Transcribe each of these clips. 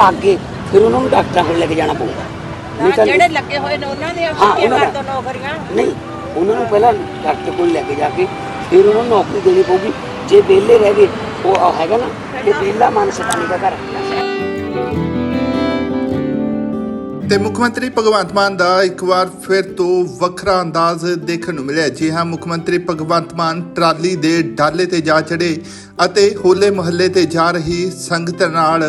ਲੱਗ ਗਏ ਫਿਰ ਉਹਨਾਂ ਨੂੰ ਡਾਕਟਰਾਂ ਕੋਲ ਲੈ ਕੇ ਜਾਣਾ ਪਊਗਾ। ਨਹੀਂ ਤਾਂ ਜਿਹੜੇ ਲੱਗੇ ਹੋਏ ਨੇ ਉਹਨਾਂ ਦੀਆਂ ਹਾਂ, ਪੱਕੀਆਂ ਉਹਨਾਂ ਕਰ ਦਾ- ਦੋ ਨੌਕਰੀਆਂ? ਨਹੀਂ ਉਹਨਾਂ ਨੂੰ ਪਹਿਲਾਂ ਡਾਕਟਰ ਕੋਲ ਲੈ ਕੇ ਜਾ ਕੇ ਫਿਰ ਉਹਨਾਂ ਨੂੰ ਨੌਕਰੀ ਦੇਣੀ ਪਊਗੀ। ਜੇ ਵਿਹਲੇ ਰਹਿ ਗਏ ਉਹ ਆ ਹੈਗਾ ਨਾ ਇਹ ਵਿਹਲਾ ਮਨ ਸ਼ੈਤਾਨੀ ਦਾ ਘਰ ਤੇ ਮੁੱਖ ਮੰਤਰੀ ਭਗਵੰਤ ਮਾਨ ਦਾ ਇੱਕ ਵਾਰ ਫਿਰ ਤੋਂ ਵੱਖਰਾ ਅੰਦਾਜ਼ ਦੇਖਣ ਨੂੰ ਮਿਲਿਆ ਜੀ ਹਾਂ ਮੁੱਖ ਮੰਤਰੀ ਭਗਵੰਤ ਮਾਨ ਟਰਾਲੀ ਦੇ ਡਾਲੇ ਤੇ ਜਾ ਚੜੇ ਅਤੇ ਹੋਲੇ ਮਹੱਲੇ ਤੇ ਜਾ ਰਹੀ ਸੰਗਤ ਨਾਲ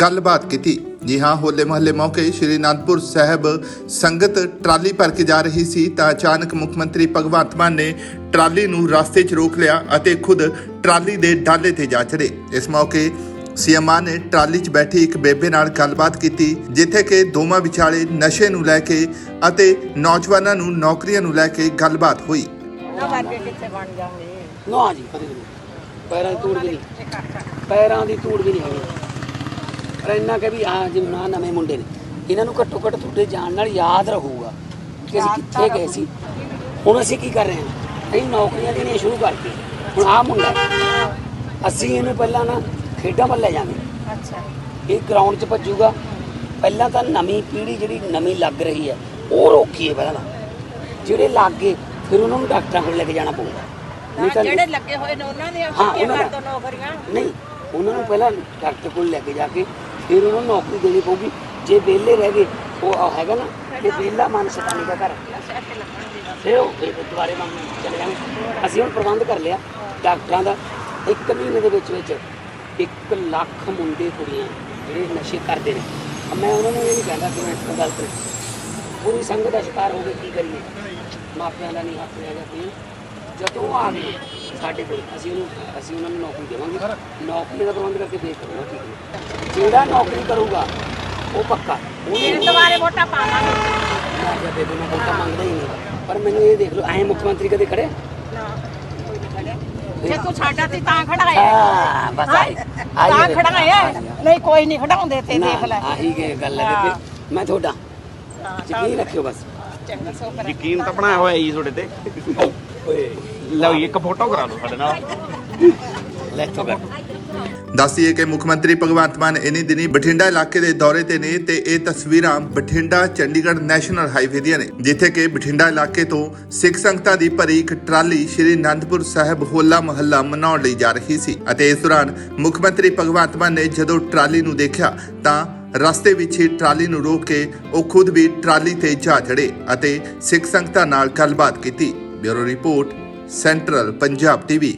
ਗੱਲਬਾਤ ਕੀਤੀ। ਜੀ ਹਾਂ ਹੋਲੇ ਮਹੱਲੇ ਮੌਕੇ ਸ਼੍ਰੀ ਅਨੰਦਪੁਰ ਸਾਹਿਬ ਸੰਗਤ ਟਰਾਲੀ ਭਰ ਕੇ ਜਾ ਰਹੀ ਸੀ ਤਾਂ ਅਚਾਨਕ ਮੁੱਖ ਮੰਤਰੀ ਭਗਵੰਤ ਮਾਨ ਨੇ ਟਰਾਲੀ ਨੂੰ ਰਸਤੇ 'ਚ ਰੋਕ ਲਿਆ ਅਤੇ ਖੁਦ ਟਰਾਲੀ ਦੇ ਡਾਲੇ ਤੇ ਜਾ ਚੜੇ ਇਸ ਮੌਕੇ ਸੀਐਮ ਮਾਨ ਨੇ ਟਰਾਲੀ 'ਚ ਬੈਠੀ ਇੱਕ ਬੇਬੇ ਨਾਲ ਗੱਲਬਾਤ ਕੀਤੀ ਜਿੱਥੇ ਕਿ ਦੋਵਾਂ ਵਿਚਾਲੇ ਨਸ਼ੇ ਨੂੰ ਲੈ ਕੇ ਅਤੇ ਨੌਜਵਾਨਾਂ ਨੂੰ ਨੌਕਰੀਆਂ ਨੂੰ ਲੈ ਕੇ ਗੱਲਬਾਤ ਹੋਈ। ਉਹਨਾਂ ਵਰਗੇ ਕਿੱਥੇ ਬਣ ਜਾਣਗੇ ਨਾ ਜੀ ਕਦੇ ਵੀ ਨਹੀਂ। ਪੈਰਾਂ ਦੀ ਧੂੜ ਵੀ ਨਹੀਂ। ਪੈਰਾਂ ਦੀ ਧੂੜ ਵੀ ਨਹੀਂ ਹੈਗੀ। ਪਰ ਇੰਨਾ ਕਿ ਵੀ ਆ ਜਿਵੇਂ ਨਾ ਨਵੇਂ ਮੁੰਡੇ ਨੇ ਇਹਨਾਂ ਨੂੰ ਘੱਟੋ ਘੱਟ ਤੁਹਾਡੇ ਜਾਣ ਨਾਲ ਯਾਦ ਰਹੂਗਾ ਕਿ ਅਸੀਂ ਕਿੱਥੇ ਗਏ ਸੀ। ਹੁਣ ਅਸੀਂ ਕੀ ਕਰ ਰਹੇ ਹਾਂ? ਅਸੀਂ ਨੌਕਰੀਆਂ ਦੇਣੀਆਂ ਸ਼ੁਰੂ ਕਰਤੀ ਹੁਣ ਆ ਮੁੰਡਾ ਹੈ। ਅਸੀਂ ਇਹਨੂੰ ਪਹਿਲਾਂ ਨਾ ਖੇਡਾਂ ਵੱਲ ਲੈ ਜਾਵਾਂਗੇ। ਅੱਛਾ। ਇਹ ਗਰਾਊਂਡ 'ਚ ਭੱਜੂਗਾ। ਪਹਿਲਾਂ ਤਾਂ ਨਵੀਂ ਪੀੜ੍ਹੀ ਜਿਹੜੀ ਨਵੀਂ ਲੱਗ ਰਹੀ ਹੈ ਉਹ ਰੋਕੀਏ ਪਹਿਲਾਂ। ਤਾਂ। ਜਿਹੜੇ ਲੱਗ ਗਏ ਫਿਰ ਉਹਨਾਂ ਨੂੰ ਡਾਕਟਰਾਂ ਕੋਲ ਲੈ ਕੇ ਜਾਣਾ ਪਊਗਾ। ਤਾਂ ਜਿਹੜੇ ਲੱਗੇ ਹੋਏ ਨੇ ਉਹਨਾਂ ਦੀਆਂ ਹਾਂ, ਦਾ- ਦੋ ਨੌਕਰੀਆਂ। ਨਹੀਂ ਉਹਨਾਂ ਨੂੰ ਪਹਿਲਾਂ ਡਾਕਟਰ ਕੋਲ ਲੈ ਕੇ ਜਾ ਕੇ ਫਿਰ ਉਹਨਾਂ ਨੂੰ ਨੌਕਰੀ ਦੇਣੀ ਪਊਗੀ। ਜੇ ਵਿਹਲੇ ਰਹਿ ਗਏ, ਉਹ ਆ ਹੈਗਾ ਨਾ ਇਹ ਵਿਹਲਾ ਮਨ ਸ਼ੈਤਾਨੀ ਦਾ ਘਰ ਫਿਰ ਉਹ ਫਿਰ ਦੁਬਾਰੇ ਵਾਂਗ ਚਲੇ ਜਾਣਗੇ ਅਸੀਂ ਹੁਣ ਪ੍ਰਬੰਧ ਕਰ ਲਿਆ ਡਾਕਟਰਾਂ ਦਾ। ਇੱਕ ਮਹੀਨੇ ਦੇ ਵਿੱਚ ਵਿੱਚ 1 ਲੱਖ ਮੁੰਡੇ ਕੁੜੀਆਂ ਜਿਹੜੇ ਨਸ਼ੇ ਕਰਦੇ ਨੇ। ਮੈਂ ਉਹਨਾਂ ਨੂੰ ਇਹ ਨਹੀਂ ਕਹਿੰਦਾ ਕਿ ਮੈਂ ਗਲਤ ਨੇ ਪੂਰੀ ਸੰਗਤ ਦਾ ਸ਼ਿਕਾਰ ਹੋ ਗਏ ਕੀ ਕਰੀਏ? ਮਾਪਿਆਂ ਦਾ ਨਹੀਂ ਹੱਥ ਹੈਗਾ ਕੋਈ। ਜਦੋਂ ਉਹ ਆ ਗਏ ਸਾਡੇ ਕੋਲ ਅਸੀਂ ਉਹਨੂੰ ਅਸੀਂ ਉਹਨਾਂ ਨੂੰ ਨੌਕਰੀ ਦੇਵਾਂਗੇ। ਨੌਕਰੀ ਦਾ ਪ੍ਰਬੰਧ ਕਰਕੇ ਦੇਖ ਕਰੂਗਾ ਕੀ ਕਰੀਏ। ਜਿਹੜਾ ਨੌਕਰੀ ਕਰੂਗਾ ਉਹ ਪੱਕਾ। ਉਹਨੇ ਫਿਰ ਦੁਬਾਰੇ ਵੋਟਾਂ ਪਾਵਾਂਗੇ ਮੈਂ ਕਿਹਾ ਬੇਬੇ ਮੈਂ ਵੋਟਾਂ ਮੰਗਦਾ ਹੀ ਨਹੀਂ। ਪਰ ਮੈਨੂੰ ਇਹ ਦੇਖ ਲਓ ਐ ਮੁੱਖ ਮੰਤਰੀ ਕਦੇ ਖੜੇ? ਨਾ ਕੋਈ ਨਹੀਂ ਖੜੇ। ਜੇ ਤੂੰ ਸਾਡਾ ਸੀ ਤਾਂ ਖੜਾਇਆ ਹਾਂ ਬਸ ਆਈ ਤਾਂ ਖੜਾਇਆ ਨਹੀਂ ਕੋਈ ਨਹੀਂ ਖੜਾਉਂਦੇ ਤੇ ਦੇਖ ਲੈ। ਆਹੀ ਕੀ ਗੱਲ ਹੈ ਬੇਬੇ। ਮੈਂ ਤੁਹਾਡਾ ਯਕੀਨ ਰੱਖਿਓ ਬਸ। ਚੰਗਾ ਸੋ ਕਰ। ਯਕੀਨ ਤਾਂ ਬਣਾਇਆ ਹੋਇਆ ਜੀ ਤੁਹਾਡੇ ਤੇ। ਓਏ ਲਓ ਜੀ ਇੱਕ ਫੋਟੋ ਕਰਾ ਲਓ ਸਾਡੇ ਨਾਲ। ਲੈ ਤੋ ਕਰ ਦੱਸੀਏ ਕਿ ਮੁੱਖ ਮੰਤਰੀ ਭਗਵੰਤ ਮਾਨ ਇਨੀ ਦਿਨੀ ਬਠਿੰਡਾ ਇਲਾਕੇ ਦੇ ਦੌਰੇ ਤੇ ਨੇ ਤੇ ਇਹ ਤਸਵੀਰਾਂ ਬਠਿੰਡਾ ਚੰਡੀਗੜ੍ਹ ਨੈਸ਼ਨਲ ਹਾਈਵੇ ਦੀਆਂ ਨੇ ਜਿੱਥੇ ਕਿ ਬਠਿੰਡਾ ਇਲਾਕੇ ਤੋਂ ਸਿੱਖ ਸੰਗਤਾਂ ਦੀ ਭਰੀ ਇੱਕ ਟਰਾਲੀ ਸ਼੍ਰੀ ਅਨੰਦਪੁਰ ਸਾਹਿਬ ਹੋਲਾ ਮਹੱਲਾ ਮਨਾਉਣ ਲਈ ਜਾ ਰਹੀ ਸੀ। ਅਤੇ ਇਸ ਦੌਰਾਨ ਮੁੱਖ ਮੰਤਰੀ ਭਗਵੰਤ ਮਾਨ ਨੇ ਜਦੋਂ ਟਰਾਲੀ ਨੂੰ ਦੇਖਿਆ ਤਾਂ ਰਸਤੇ ਵਿੱਚ ਹੀ ਟਰਾਲੀ ਨੂੰ ਰੋਕ ਕੇ ਉਹ ਖੁਦ ਵੀ ਟਰਾਲੀ ਤੇ ਜਾ ਚੜੇ ਅਤੇ ਸਿੱਖ ਸੰਗਤਾਂ ਨਾਲ ਗੱਲਬਾਤ ਕੀਤੀ। Bureau report, central Punjab TV.